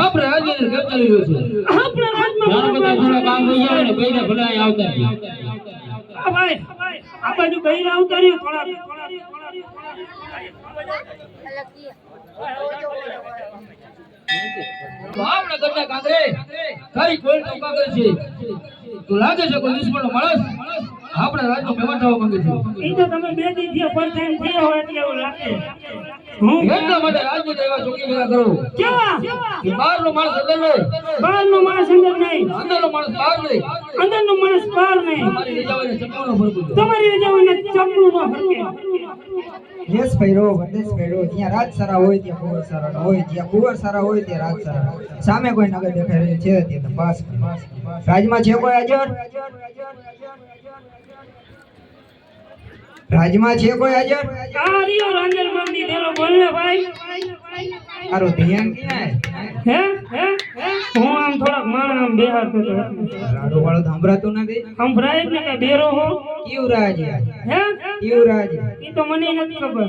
આપણે રાજ્યની ચાલી રહ્યો છે. આપણા બધા થોડા કામ થઈ જાય ને કઈને ભલે અહીં આવતા. આ ભાઈ આ બાજુ આવતા રહ્યો આપણે કરતા કાંગરે તારી કોઈ છે. તો લાગે છે કોઈ દુશ્મનનો માણસ આપણા રાજનો મહેમાન થવા માંગે છે. ઈ તો તમે બે દિવસ પર પરસાન થયા હોય એટલે એવું લાગે. હું એટલા માટે રાજની એવા ચોકી ભેગા કરો ક્યાં? કે બહારનો માણસ અંદર નહીં. બહારનો માણસ અંદર નહીં. અંદરનો માણસ બહાર નહીં. માણસ બહાર નહીં. તમારી રજાઓને તમારી ચપલું ન ફરકે. વંદેશ જ્યાં રાજ સારા હોય ત્યાં કુંવર સારા ન હોય જ્યાં કુંવર સારા હોય ત્યાં રાજ સારા સામે કોઈ નગર દેખાય રહ્યું છે તે તપાસ કરો. રાજમાં છે કોઈ હાજર? રાજમાં છે કોઈ હાજર? આ બોલને ભાઈ. ધ્યાન ક્યાં હે હે? હે? હું આમ થોડાક માણ આમ બેહાડતો હતો. રાડો વાળો તો નથી સાંભળાય જ ને કે બેરો હો? કયું રાજ હે? કયું રાજ? ઈ તો મને નથી ખબર.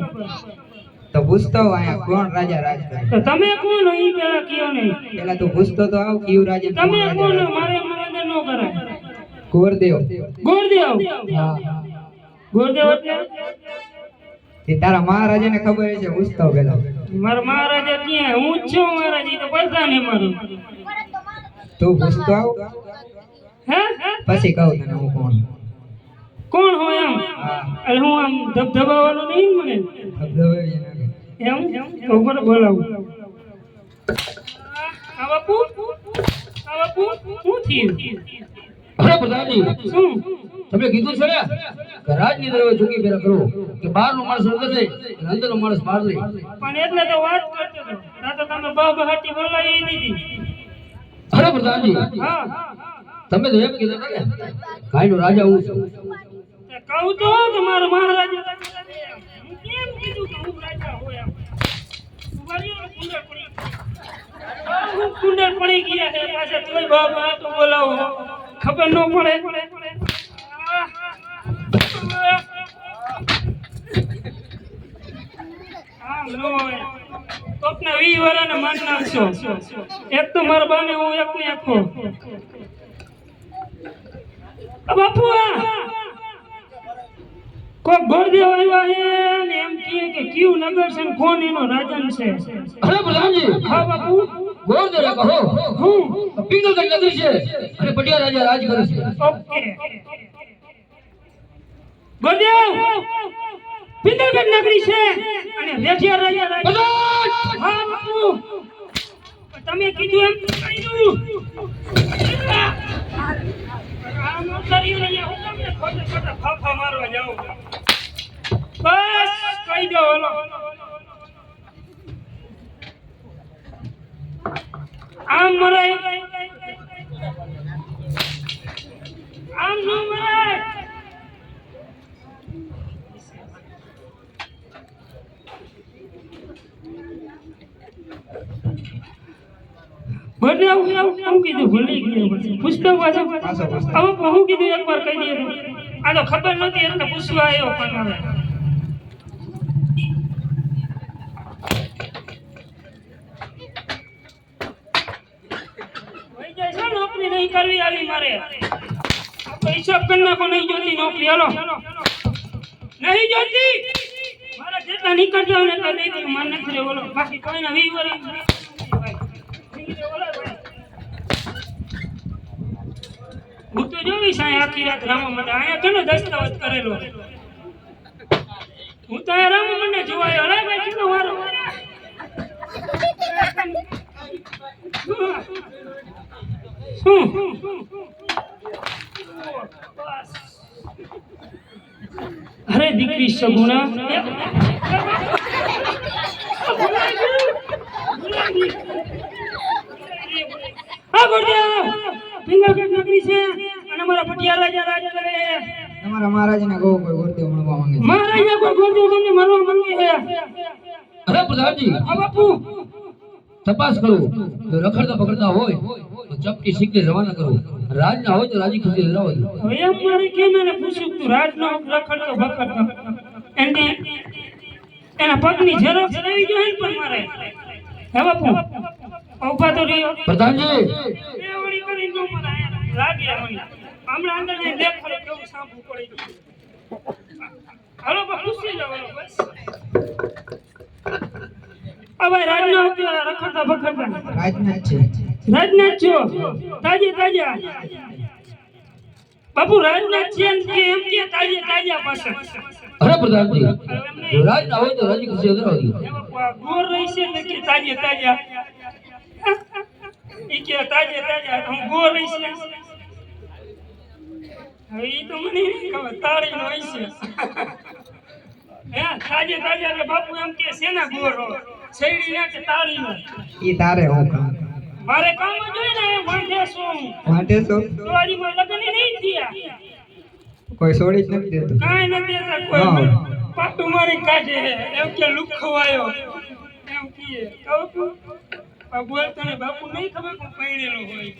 તો પૂછતો અહીંયા કોણ રાજા રાજ કરે? તો તમે કોણ ઈ પેલા કયો નહીં. પેલા તું પૂછતો તો આવ કયું રાજા તમે કોણ મારે મારે અંદર ન કરાય. ગોરદેવ. ગોરદેવ. હા. ગોરદેવ એટલે તારા મહારાજાને ખબર છે પૂછતો પેલો. મારા મહારાજા ક્યાં? હું જ છું મહારાજ તો પૈસા નહીં મારું તું પૂછતો આવ હે? પછી કહું તને હું કોણ. કોણ હો એમ? એટલે હું આમ ધબધબાવાનો નહીં મને ને. એમ? તો ઉપર બોલાવું. આ બાપુ. આ બાપુ. શું થયું? અરે પ્રધાનજી શું? તમે કીધું છે ને? કે રાજની અંદર ચોકી કરો કે બહારનો માણસ અંદર નહીં અને અંદરનો માણસ બહાર નહીં પણ એટલે તો વાત કરતો હતો. આ તો તમે બા બહાટી બોલાવી દીધી. અરે પ્રધાનજી તમે તો એમ કીધું હતા ને કાંઈનો રાજા હું છું. કહું તો કે મારા મહારાજા કેમ કીધું કે હું રાજા હોય એમ? ઊભા રહ્યો ને કુંડળ પડી ગયા છે. પાછા તોય બા તો બોલાવો. ખબર ન પડે. ન કોકને વી વરાને માન નાખશો એક તો મારા બાને હું એકને આખો. આ બાપુ કોક ગોરદેવ આવ્યા હે ને એમ કહે કે કયું નગર છે ને કોણ એનો રાજન છે? હા બાપુ. ગોરદેવ કહો હું પિંગલગઢ નગરી છે અને પટિયા રાજા રાજ કરે છે. ઓકે. ગોરદેવ પિંદરગઢ નગરી છે અને રેઠિયા રાજા રાજ હા બાપુ. તમે કીધું એમ કીધું આમ ઉતારી રહ્યા હું તમને ખોટે ખોટે ફાફા મારવા જાઉં બસ કહી દો ઓલો આમ મરાય આમ ન મરાય આવું કીધું ભૂલી ગયો પાછો. પાછો. હવે હું કીધું એકવાર કહી દે આ તો ખબર નથી એટલે પૂછવા આવ્યો પણ હવે વહી જાય છે નોકરી નહીં કરવી આવી મારે? આપણે હિસાબ કરી નાખો, નહીં જોતી નોકરી, હાલો. નહીં જોતી? મારા જેટલા નીકળતા હોય ને એટલા દઈ દઉં મને નથી બોલો બાકી કોઈના વી વરસ હું તો જોવી સાંઈ આખી રાત રામા મને અહીંયા ઘણો દસ્તાવેજ કરેલો? હું તો રામા મને જોવાયો અરે ભાઈ, કેટલો વારો? અરે દીકરી સગુણા હા ગોડિયા પિંગલગઢ નગરી છે અને મારા પટિયા રાજા રાજ કરે તમારા મહારાજને કહો કોઈ ગુરુદેવ મળવા માંગે છે મહારાજા કોઈ ગોડિયો તમને મરવા માંગે છે અરે પ્રધાનજી આ બાપુ તપાસ કરું. જો રખડતા પકડતા હોય તો ચપટી શીખને રવાના કરું. રાજના હોય તો રાજી ખુશી રાવ હવે એમ મારે કેમ એને પૂછ્યું તું રાજનો રખડતો ભખડતો એને એના પગની ઝેરોક્ષ રહી ગયો હે પણ મારે. હે બાપુ ઊભા તો રહ્યો. પ્રધાનજી! એ વળી કરી નો મને આયા. લાગે મને હમણાં અંદર જઈને દેખ ખરો કેવું સાંભળવું પડી ગયું. હાલો બસ ખુશી જાઓ બસ. હવે રાજનો રખડતા ભખડતા. રાજનાથ છે. રાજનાથ છો? તાજે તાજા. બાપુ રાજનાથ છે એમ કે એમ કે તાજે તાજા પાસે અરે પ્રધાનજી. રાજ ના હોય તો રાજી ખુશી અધરાવજો એ બાપુ ગોર રહી છે ને કે તાજે તાજા? ઈ કે તાજે તાજા હું ગોર રહી છે હવે ઈ તો મને ખબર તાળી નો હોય હે તાજે તાજા એટલે બાપુ એમ કે શેના ગોર શેરડી ના કે તાળી નો ઈ તારે હું મારે કામ જ ને વાંઢે છું વાંઢે છું તો તો હજી લગ્ન નહીં થયા. કોઈ છોડી જ નથી દેતો? કાઈ નથી દેતા કોઈ પાટું મારી કાઢે એમ કે લુખવાયો એમ કીએ. કહું બોલ તને બાપુ નહીં ખબર પણ પૈણેલો હોય.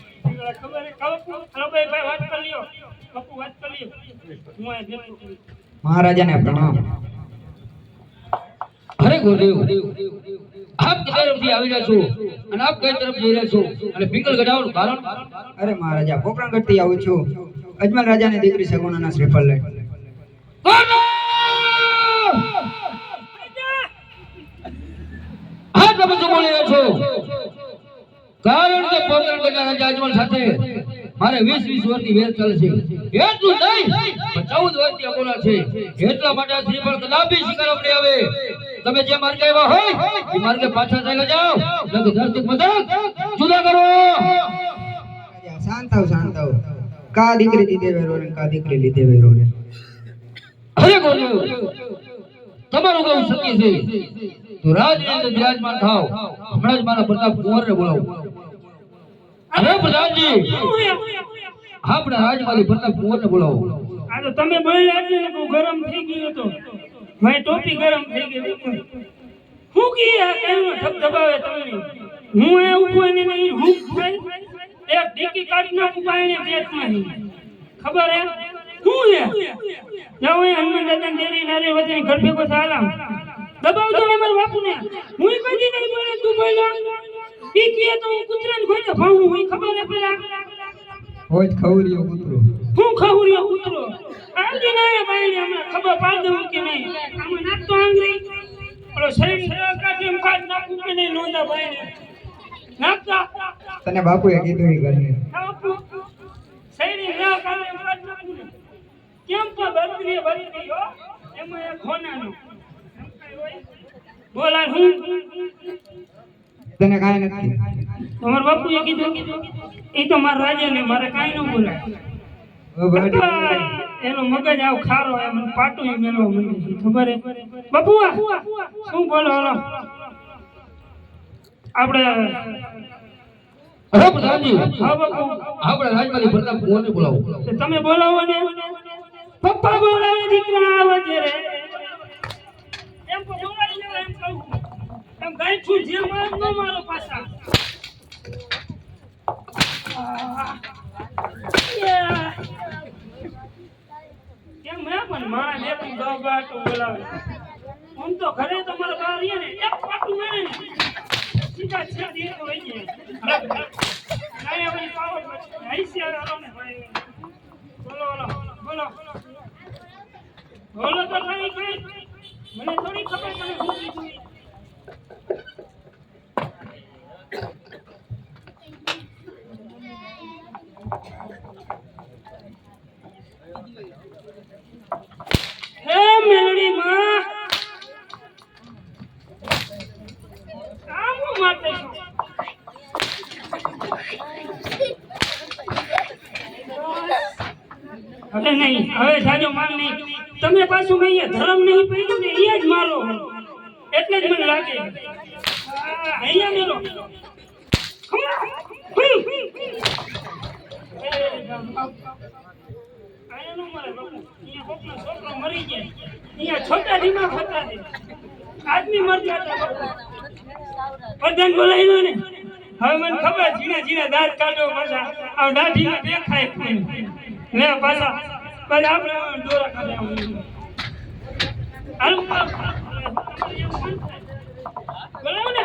ખબર? કહું છું ભાઈ વાત કરી લ્યો. બાપુ વાત કરી લ્યો. હું આ ભેગું કરું. મહારાજાને પ્રણામ. અરે ગુરુદેવ આપ કઈ તરફથી આવી રહ્યા છો અને આપ કઈ તરફ જઈ રહ્યા છો? અને પિંગલ ગઢાવાનું કારણ? અરે મહારાજા પોકરણગઢથી આવું છું. અજમલ રાજાની દીકરી સગુણાના શ્રીફળ લઈ. હા તમે શું બોલી રહ્યા છો? કારણ કે પોકરણ રાજા અજમલ સાથે મારે વીસ વીસ વર્ષની વેર ચાલે છે. એટલું નહીં પણ ચૌદ વર્ષની અમોલા છે. એટલા માટે શ્રીફળ કદાપી સ્વીકારવા નહીં આવે. તમે જે માર્ગે આવ્યા હોય એ માર્ગે પાછા ચાલ્યા જાઓ. નકર ધરતી મદદ જુદા કરો. શાંત થાવ શાંત થાવ કા દીકરી દીધે વેરો ને કા દીકરી લીધે વેરો ને અરે ગુરુદેવ તમારું કહું શક્તિ છે. તો રાજની અંદર બિરાજમાન થાવ. હમણાં જ મારા પ્રતાપ કુંવરને બોલાવો. અરે પ્રધાનજી? આપણા રાજમાલી પ્રતાપ કુંવરને બોલાવો. આ તો તમે બોલ્યા એટલે ને ગરમ થઈ ગયો તો મારી ટોપી ગરમ થઈ ગઈ હું કી આ કઈનો ધબધબાવે તમને? હું એ ઊભો ને નહીં હું ખાઈ એક ડીકી કાઢી નાખું પાણી પેટમાં ખબર હે હું હે જાવ એ હનુમાન દાદા દેરી નારે વજન ઘર ભેગો સારા દબાવ તો ને મારા બાપુને. હું કદી નહીં બોલે તું બોલ્યા ઈ કે તો હું કૂતરાને ગોતે ભાવું હું ખબર હે પેલા? હોય ખવરિયો કૂતરો. હું ખવરીયો કૂતરો. આંગળી ના બાયણે હમણાં ખબર પાડ કે નહીં? આમાં નાખતો આંગળી. ઓલો શરીર સેવા કાઢી એમ કાઢ નાખું કે નહીં? નોંધા બાયણે નાખતા. તને બાપુએ કીધું ઈ કરીને નાખું. શરીર સેવા કાઢે એમ કાઢ નાખું ને. કેમ તો બરકરી બરકરી ગયો એમાં હોય? બોલા હું? તને કાંઈ નથી. તમારા કીધું? એ તો મારા રાજાને મારે કાંઈ ન બોલાય. એનો મગજ આવ ખારો એમ મને પાટું ય મેળવા મને ખબર હે? બપુઆ શું બોલો આપણે અરે પ્રધાનજી હા બપુ. આપણા રાજમાલી બોલાવો. તમે બોલાવો ને. પપ્પા બોલાવે દીકરા આવે છે રે. એમ કો બોલાવી લેવા એમ કહું. એમ ગાય છું જે માર ન મારો પાછા આહ. યા. કેમ હે પણ મારા બેટું ગાવ ગાટું બોલાવે. આમ તો ઘરે તો મારા બા રહીએ ને, એક પાટું મેળે ને. સીધા છેડી એક વહી જાય કાંઈ હવે પાવર ભાઈ. બોલો બોલો બોલો. બોલો તો ખરી કઈ મને થોડી ખબર તમે શું કીધું મેલડી માં આમ માટે છું. હવે જાજો માલ તમે પાછું મેં અહીંયા ધર્મ નહીં પહેર્યું ને અહીંયા જ મારો એટલે જ મને લાગે. અહીંયા મેલો. છોકરો મરી ગયા. અહીંયા છોટા આદમી મરતા હતા. પ્રધાન ને. હવે મને ખબર ઝીણા ઝીણા દાંત કાઢો પાછા આમ દાઢીમાં દેખાય. લે, પાછા. આપણે દોરા કાઢ્યા હાલો. બોલાવો ને.